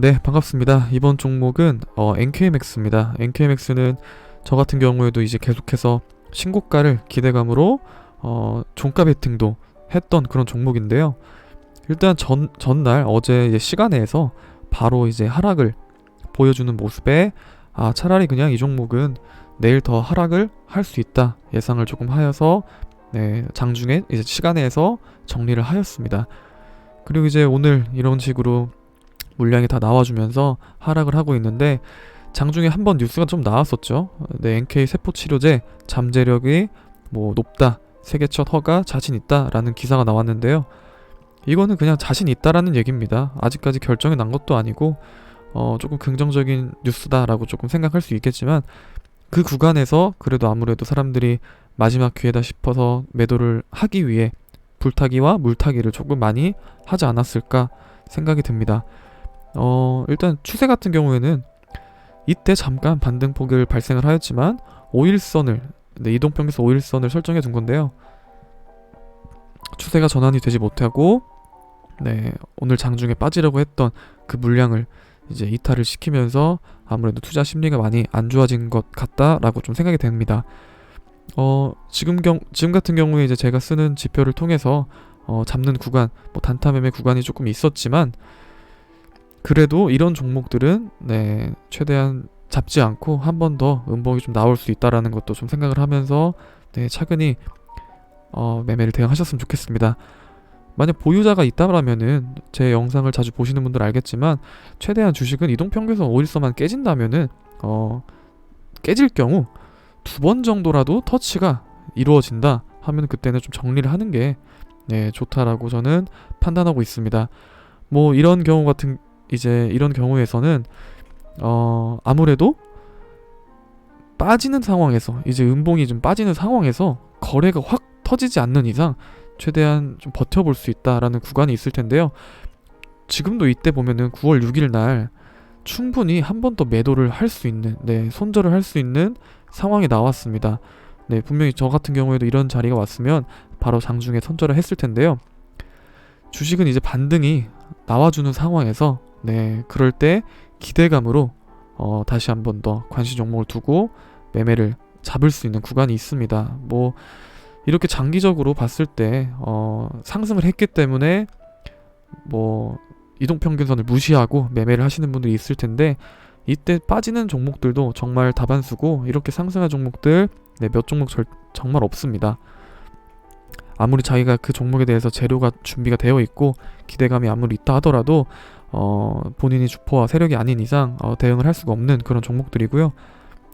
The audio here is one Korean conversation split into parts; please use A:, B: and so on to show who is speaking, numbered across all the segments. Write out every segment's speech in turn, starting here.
A: 네, 반갑습니다. 이번 종목은 어, NKMX입니다. NKMX는 저 같은 경우에도 이제 계속해서 신고가를 기대감으로 어, 종가 베팅도 했던 그런 종목인데요. 일단 전 전날 어제 시간에서 바로 이제 하락을 보여주는 모습에 아 차라리 그냥 이 종목은 내일 더 하락을 할 수 있다 예상을 조금 하여서 네 장중에 이제 시간에서 정리를 하였습니다. 그리고 이제 오늘 이런 식으로 물량이 다 나와주면서 하락을 하고 있는데 장중에 한 번 뉴스가 좀 나왔었죠. 네, NK 세포 치료제 잠재력이 뭐 높다, 세계 첫 허가 자신 있다라는 기사가 나왔는데요. 이거는 그냥 자신 있다라는 얘기입니다. 아직까지 결정이 난 것도 아니고 어, 조금 긍정적인 뉴스다라고 조금 생각할 수 있겠지만 그 구간에서 그래도 아무래도 사람들이 마지막 기회다 싶어서 매도를 하기 위해 불타기와 물타기를 조금 많이 하지 않았을까 생각이 듭니다. 어, 일단 추세 같은 경우에는 이때 잠깐 반등폭을 발생을 하였지만 5일선을 네, 이동평균선 5일선을 설정해 둔 건데요. 추세가 전환이 되지 못하고 네, 오늘 장중에 빠지려고 했던 그 물량을 이제 이탈을 시키면서 아무래도 투자 심리가 많이 안 좋아진 것 같다라고 좀 생각이 됩니다. 어, 지금 경 지금 같은 경우에 이제 제가 쓰는 지표를 통해서 어, 잡는 구간, 뭐 단타 매매 구간이 조금 있었지만 그래도 이런 종목들은 네, 최대한 잡지 않고 한 번 더 음봉이 좀 나올 수 있다라는 것도 좀 생각을 하면서 네, 차근히 어, 매매를 대응하셨으면 좋겠습니다. 만약 보유자가 있다라면은 제 영상을 자주 보시는 분들 알겠지만 최대한 주식은 이동평균선 5일선만 깨진다면은 어, 깨질 경우 두 번 정도라도 터치가 이루어진다 하면 그때는 좀 정리를 하는 게 네, 좋다라고 저는 판단하고 있습니다. 뭐 이런 경우 같은 이제 이런 경우에서는 어 아무래도 빠지는 상황에서 이제 음봉이 좀 빠지는 상황에서 거래가 확 터지지 않는 이상 최대한 좀 버텨볼 수 있다라는 구간이 있을 텐데요. 지금도 이때 보면은 9월 6일 날 충분히 한 번 더 매도를 할 수 있는, 네, 손절을 할 수 있는 상황이 나왔습니다. 네, 분명히 저 같은 경우에도 이런 자리가 왔으면 바로 장중에 손절을 했을 텐데요. 주식은 이제 반등이 나와주는 상황에서, 네, 그럴 때 기대감으로 어, 다시 한 번 더 관심 종목을 두고 매매를 잡을 수 있는 구간이 있습니다. 뭐 이렇게 장기적으로 봤을 때 어, 상승을 했기 때문에 뭐 이동 평균선을 무시하고 매매를 하시는 분들이 있을 텐데 이때 빠지는 종목들도 정말 다반수고 이렇게 상승한 종목들 네, 몇 종목 절, 정말 없습니다. 아무리 자기가 그 종목에 대해서 재료가 준비가 되어 있고 기대감이 아무리 있다 하더라도 어, 본인이 주포와 세력이 아닌 이상 어, 대응을 할 수가 없는 그런 종목들이고요.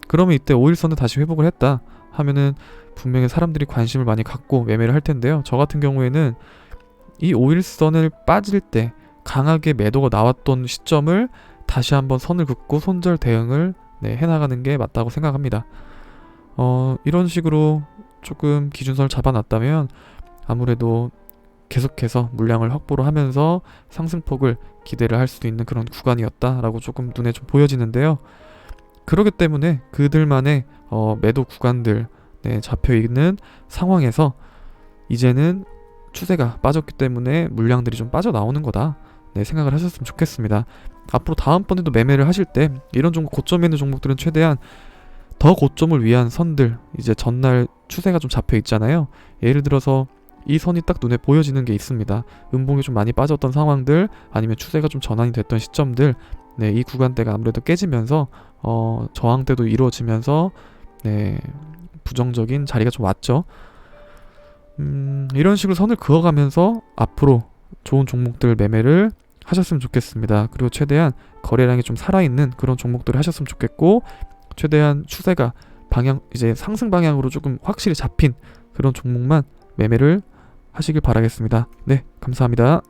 A: 그러면 이때 5일선을 다시 회복을 했다 하면은 분명히 사람들이 관심을 많이 갖고 매매를 할 텐데요. 저 같은 경우에는 이 5일선을 빠질 때 강하게 매도가 나왔던 시점을 다시 한번 선을 긋고 손절 대응을 네, 해나가는 게 맞다고 생각합니다. 어, 이런 식으로 조금 기준선을 잡아놨다면 아무래도 계속해서 물량을 확보를 하면서 상승폭을 기대를 할 수도 있는 그런 구간이었다라고 조금 눈에 좀 보여지는데요. 그렇기 때문에 그들만의 어, 매도 구간들 네, 잡혀 있는 상황에서 이제는 추세가 빠졌기 때문에 물량들이 좀 빠져 나오는 거다. 네, 생각을 하셨으면 좋겠습니다. 앞으로 다음번에도 매매를 하실 때 이런 종목 고점에 있는 종목들은 최대한 더 고점을 위한 선들 이제 전날 추세가 좀 잡혀 있잖아요. 예를 들어서 이 선이 딱 눈에 보여지는 게 있습니다. 음봉이 좀 많이 빠졌던 상황들 아니면 추세가 좀 전환이 됐던 시점들 네, 이 구간대가 아무래도 깨지면서 어, 저항대도 이루어지면서 네, 부정적인 자리가 좀 왔죠. 음, 이런 식으로 선을 그어가면서 앞으로 좋은 종목들 매매를 하셨으면 좋겠습니다. 그리고 최대한 거래량이 좀 살아있는 그런 종목들을 하셨으면 좋겠고 최대한 추세가 방향 이제 상승 방향으로 조금 확실히 잡힌 그런 종목만 매매를 하시길 바라겠습니다. 네, 감사합니다.